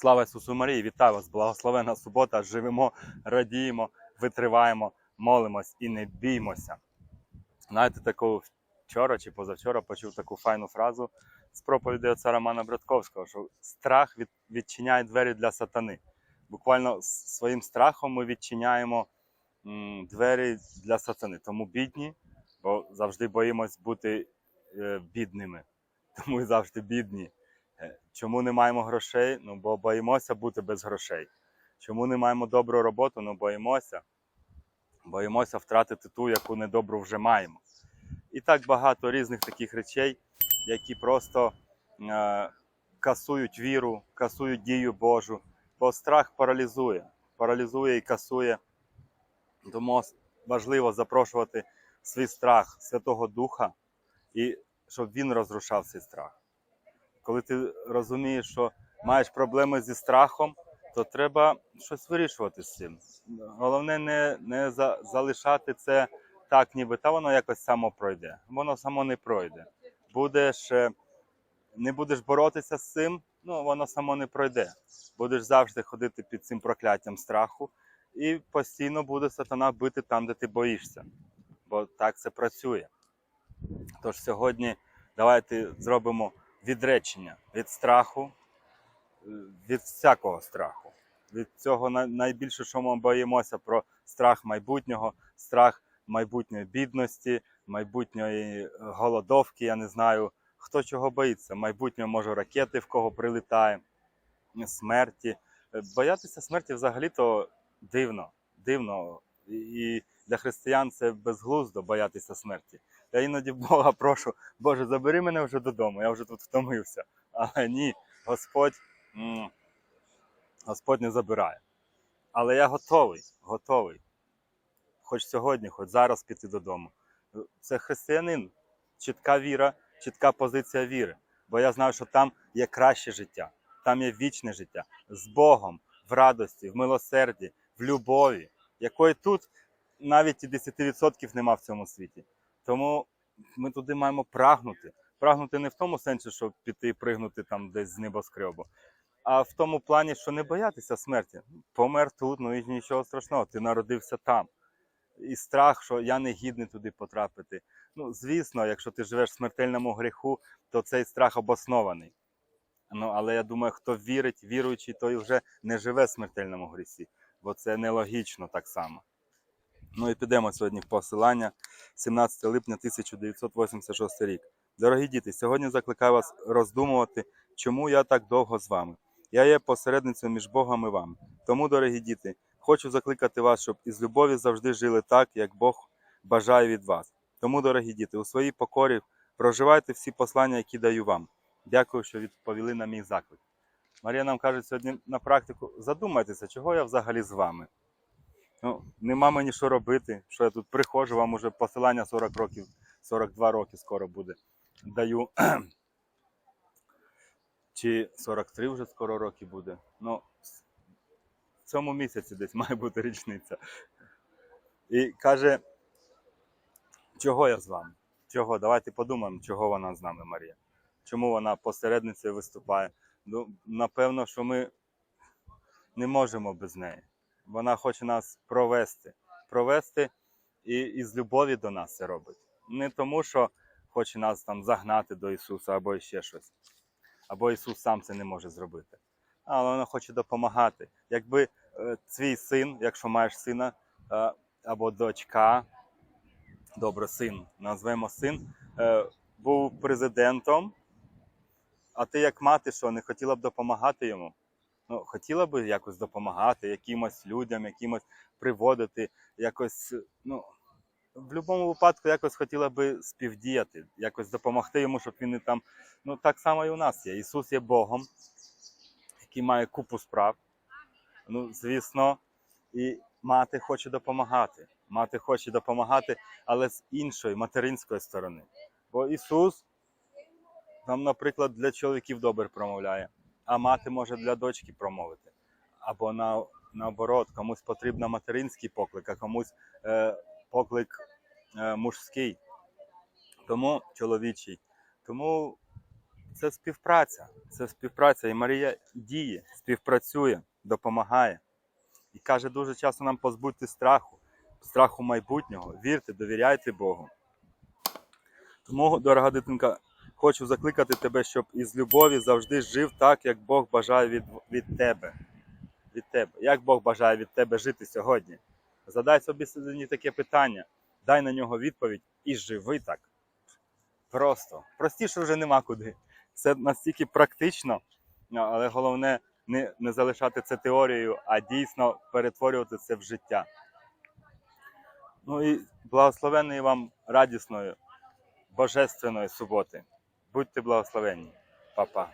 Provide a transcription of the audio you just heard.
Слава Ісусу Марії! Вітаю вас! Благословена субота! Живемо, радіємо, витриваємо, молимось і не біймося. Знаєте, таку вчора чи позавчора почув таку файну фразу з проповіді отця Романа Братковського, що страх від, відчиняє двері для сатани. Буквально своїм страхом ми відчиняємо двері для сатани. Тому бідні, бо завжди боїмось бути е, бідними. Тому і завжди бідні. Е, Чому не маємо грошей? Ну, бо боїмося бути без грошей. Чому не маємо добру роботу? Ну, боїмося. Боїмося втратити ту, яку недобру вже маємо. І так багато різних таких речей, які просто е, касують віру, касують дію Божу. Бо страх паралізує, паралізує і касує. Тому важливо запрошувати свій страх Святого Духа, і щоб він розрушав цей страх. Коли ти розумієш, що маєш проблеми зі страхом, то треба щось вирішувати з цим. Головне не, не за, залишати це так, ніби та воно якось само пройде. Воно само не пройде. Будеш, е, не будеш боротися з цим, ну воно само не пройде. Будеш завжди ходити під цим прокляттям страху, і постійно буде сатана бити там, де ти боїшся. Бо так це працює. Тож сьогодні давайте зробимо відречення від страху, е, від всякого страху. Від цього найбільше, що ми боїмося про страх майбутнього, страх майбутньої бідності, майбутньої е, голодовки. Я не знаю, хто чого боїться. Майбутнього може ракети, в кого прилітає, смерті. Е, Боятися смерті взагалі-то дивно. Дивно. І- І для християн це безглуздо боятися смерті. Я іноді Бога прошу, Боже, забери мене вже додому, я вже тут втомився. Але ні, Господь, Господь не забирає. Але я готовий, готовий. Хоч сьогодні, хоч зараз піти додому. Це християнин, чітка віра, чітка позиція віри. Бо я знаю, що там є краще життя, там є вічне життя з Богом, в радості, в милосерді, в любові, якої тут навіть і 10% нема в цьому світі. Тому ми туди маємо прагнути. Прагнути не в тому сенсі, щоб піти пригнути там десь з небоскребу, а в тому плані, що не боятися смерті. Помер тут, ну і нічого страшного, ти народився там. І страх, що я не гідний туди потрапити. Ну, звісно, якщо ти живеш в смертельному гріху, то цей страх обоснований. Ну, але я думаю, хто вірить, віруючий, той вже не живе в смертельному грісі, бо це нелогічно так само. Ну і підемо сьогодні в посилання 17 липня 1986 рік. Дорогі діти, сьогодні закликаю вас роздумувати, чому я так довго з вами. Я є посередницею між Богом і вами. Тому, дорогі діти, хочу закликати вас, щоб із любові завжди жили так, як Бог бажає від вас. Тому, дорогі діти, у своїй покорі проживайте всі послання, які даю вам. Дякую, що відповіли на мій заклик. Марія нам каже сьогодні на практику: задумайтеся, чого я взагалі з вами. Ну, нема мені що робити, що я тут приходжу, вам уже посилання 40 років, 42 роки скоро буде. Даю. Чи 43 вже скоро роки буде. Ну, в цьому місяці десь має бути річниця. І каже, чого я з вами? Чого? Давайте подумаємо, чого вона з нами, Марія. Чому вона посередницею виступає? Ну, напевно, що ми не можемо без неї. Вона хоче нас провести. Провести і із любові до нас це робить. Не тому, що хоче нас там загнати до Ісуса або ще щось. Або Ісус сам це не може зробити. Але вона хоче допомагати. Якби е, твій син, якщо маєш сина е, або дочка, добре, син, назвемо син, е, був президентом, а ти як мати, що не хотіла б допомагати йому? Ну, хотіла б якось допомагати якимось людям, якимось приводити, якось, ну, в будь-якому випадку якось хотіла би співдіяти, якось допомогти йому, щоб він не там. Ну, так само і у нас є. Ісус є Богом, який має купу справ. Ну, звісно, і мати хоче допомагати. Мати хоче допомагати, але з іншої материнської сторони. Бо Ісус нам, наприклад, для чоловіків добре промовляє, а мати може для дочки промовити. Або на, наоборот, комусь потрібен материнський поклик, а комусь е, поклик е, мужський. Тому чоловічий. Тому це співпраця. Це співпраця. І Марія діє, співпрацює, допомагає. І каже, дуже часто нам позбудьте страху, страху майбутнього. Вірте, довіряйте Богу. Тому, дорога дитинка, хочу закликати тебе, щоб із любові завжди жив так, як Бог бажає від, від тебе. Від тебе. Як Бог бажає від тебе жити сьогодні? Задай собі сьогодні таке питання, дай на нього відповідь і живи так. Просто. Простіше вже нема куди. Це настільки практично, але головне не, не залишати це теорією, а дійсно перетворювати це в життя. Ну і благословенної вам радісної, божественної суботи. Будьте благословенні, Па-па.